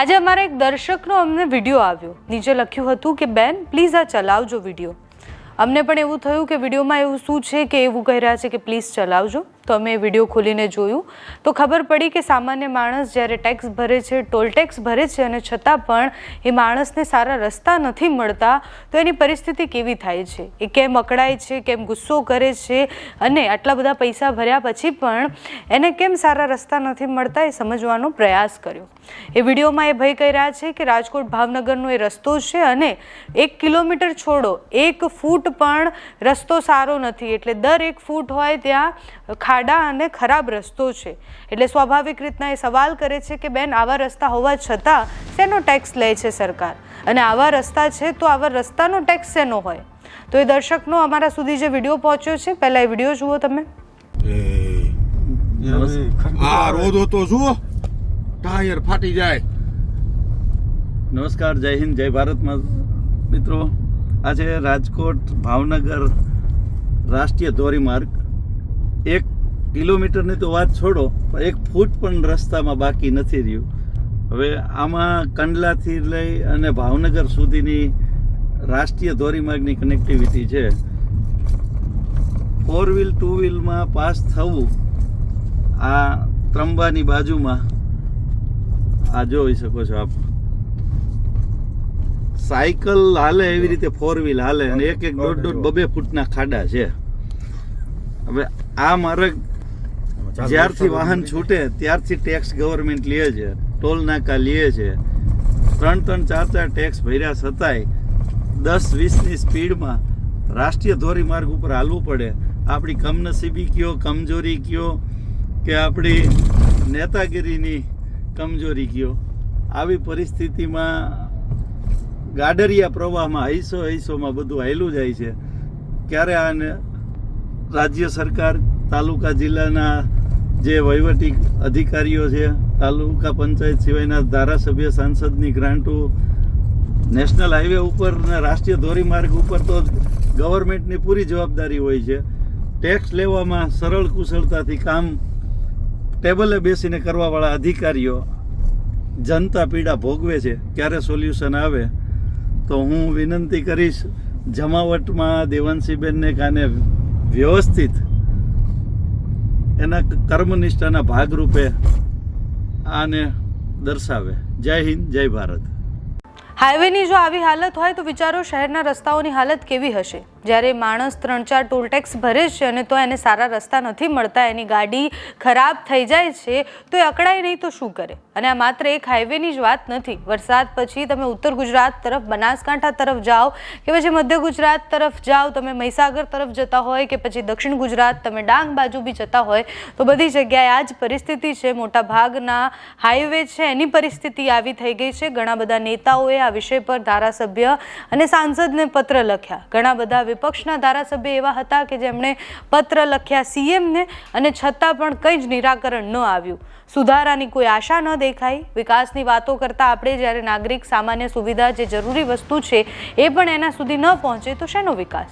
આજે અમારા એક દર્શકનો અમને વીડિયો આવ્યો. નીચે લખ્યું હતું કે, બેન પ્લીઝ આ ચલાવજો વીડિયો અમને પણ એવું થયું કે, વિડીયોમાં એવું શું છે કે એવું કહી રહ્યા છે કે પ્લીઝ ચલાવજો. તો અમે વીડિયો ખોલીને જોયું. તો ખબર પડી કે સામાન્ય માણસ જ્યારે ટેક્સ ભરે છે, ટોલ ટેક્સ ભરે છે અને છતાં પણ એ માણસને સારા રસ્તા નથી મળતા, તો એની પરિસ્થિતિ કેવી થાય છે? એ કેમ અકળાય છે, કેમ ગુસ્સો કરે છે અને આટલા બધા પૈસા ભર્યા પછી પણ એને કેમ સારા રસ્તા નથી મળતા એ સમજવાનો પ્રયાસ કર્યો. એ વિડીયોમાં એ ભય કહી રહ્યા છે કે રાજકોટ ભાવનગરનો એ રસ્તો છે અને એક કિલોમીટર છોડો, એક ફૂટ પણ રસ્તો સારો નથી. એટલે દર એક ફૂટ હોય ત્યાં ખાડા અને ખરાબ રસ્તો છે. એટલે સ્વાભાવિક રીતના એ સવાલ કરે છે કે બેન આવા રસ્તા હોવા છતાં શેનો ટેક્સ લે છે સરકાર? અને આવા રસ્તા છે તો આવા રસ્તાનો ટેક્સ શેનો હોય? તો એ દર્શકનો અમારા સુધી જે વીડિયો પહોંચ્યો છે પહેલાં એ વીડિયો જુઓ તમે. આ રોદો તો જુઓ. ટાયર ફાટી જાય. નમસ્કાર જય હિન્દ જય ભારતમાં મિત્રો. આજે રાજકોટ ભાવનગર રાષ્ટ્રીય ધોરીમાર્ગ એક કિલોમીટરની તો વાત છોડો, પણ એક ફૂટ પણ રસ્તામાં બાકી નથી રહ્યું. હવે આમાં કંડલાથી લઈ અને ભાવનગર સુધીની રાષ્ટ્રીય ધોરીમાર્ગની કનેક્ટિવિટી છે. ફોર વ્હીલ ટુ વ્હીલમાં પાસ થવું આ ત્રંબાની બાજુમાં. આ જોઈ શકો છો આપ. સાયકલ હાલે એવી રીતે ફોર વ્હીલ હાલે અને એક એક દોઢ દોઢ બબે ફૂટના ખાડા છે. હવે આ માર્ગ જ્યારથી વાહન છૂટે ત્યારથી ટેક્સ ગવર્મેન્ટ લે છે ટોલ નાકા લે છે. ત્રણ ત્રણ ચાર ચાર ટેક્સ ભર્યા છતાંય દસ વીસની સ્પીડમાં રાષ્ટ્રીય ધોરીમાર્ગ ઉપર હાલવું પડે. આપણી કમનસીબી કયો કમજોરી કયો કે આપણી નેતાગીરીની કમજોરી કયો. આવી પરિસ્થિતિમાં ગાડરિયા પ્રવાહમાં હૈસો હૈસોમાં બધું હાયલું જાય છે. ક્યારે આને રાજ્ય સરકાર તાલુકા જિલ્લાના જે વહીવટી અધિકારીઓ છે, તાલુકા પંચાયત સિવાયના ધારાસભ્ય, સાંસદની ગ્રાન્ટો, નેશનલ હાઈવે ઉપર ને રાષ્ટ્રીય ધોરીમાર્ગ ઉપર તો ગવર્મેન્ટની પૂરી જવાબદારી હોય છે. ટેક્સ લેવામાં સરળ કુશળતાથી કામ ટેબલે બેસીને કરવાવાળા અધિકારીઓ જનતા પીડા ભોગવે છે. ક્યારે સોલ્યુશન આવે તો હું વિનંતી કરીશ, જમાવટમાં દેવાંશીબેનને કાને વ્યવસ્થિત એના કર્મનિષ્ઠાના ભાગરૂપે આને દર્શાવે. જય હિન્દ જય ભારત. હાઈવેની જો આવી હાલત હોય તો વિચારો શહેરના રસ્તાઓની હાલત કેવી હશે? જ્યારે માણસ ત્રણ ચાર ટોલ ટેક્સ ભરે છે અને તો એને સારા રસ્તા નથી મળતા, એની ગાડી ખરાબ થઈ જાય છે, તો એ અકળાય નહીં તો શું કરે? અને આ માત્ર એક હાઈવેની જ વાત નથી. વરસાદ પછી તમે ઉત્તર ગુજરાત તરફ, બનાસકાંઠા તરફ જાઓ કે પછી મધ્ય ગુજરાત તરફ જાઓ, તમે મહીસાગર તરફ જતા હોય કે પછી દક્ષિણ ગુજરાત, તમે ડાંગ બાજુ બી જતા હોય, તો બધી જગ્યાએ આ જ પરિસ્થિતિ છે. મોટા ભાગના હાઈવે છે, એની પરિસ્થિતિ આવી થઈ ગઈ છે. ઘણા બધા નેતાઓએ આ વિષય પર ધારાસભ્ય અને સાંસદને પત્ર લખ્યા. ઘણા બધા વિપક્ષના ધારાસભ્ય એવા હતા કે જેમણે પત્ર લખ્યા સીએમને અને છતાં પણ કંઈ જ નિરાકરણ ન આવ્યું. સુધારાની કોઈ આશા ન દેખાઈ. વિકાસની વાતો કરતાં આપણે જ્યારે નાગરિક સામાન્ય સુવિધા જે જરૂરી વસ્તુ છે એ પણ એના સુધી ન પહોંચે તો શેનો વિકાસ?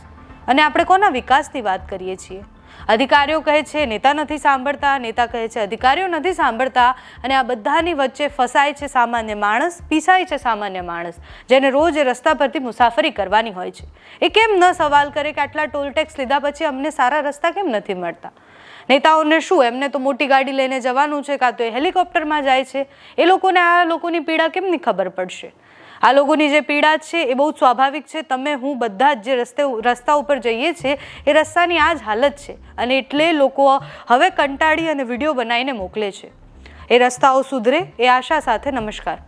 અને આપણે કોના વિકાસની વાત કરીએ છીએ? અધિકારીઓ કહે છે, નેતા નથી સાંભળતા, નેતા કહે છે, અધિકારીઓ નથી સાંભળતા. અને આ બધાની વચ્ચે ફસાય છે સામાન્ય માણસ, પીસાય છે સામાન્ય માણસ, જેને રોજ રસ્તા પરથી મુસાફરી કરવાની હોય છે. એ કેમ ન સવાલ કરે કે આટલા ટોલ ટેક્સ લીધા પછી અમને સારા રસ્તા કેમ નથી મળતા? નેતાઓને શું, એમને તો મોટી ગાડી લઈને જવાનું છે, કાં તો એ હેલિકોપ્ટરમાં જાય છે? એ લોકોને, આ લોકોની પીડા કેમની ખબર પડશે? આ લોકોની જે પીડા છે એ બહુ સ્વાભાવિક છે. તમે હું બધા જ જે રસ્તે રસ્તા ઉપર જઈએ છીએ, એ રસ્તાની આ જ હાલત છે અને એટલે લોકો હવે કંટાળી અને વીડિયો બનાવીને મોકલે છે. એ રસ્તાઓ સુધરે, એ આશા સાથે નમસ્કાર.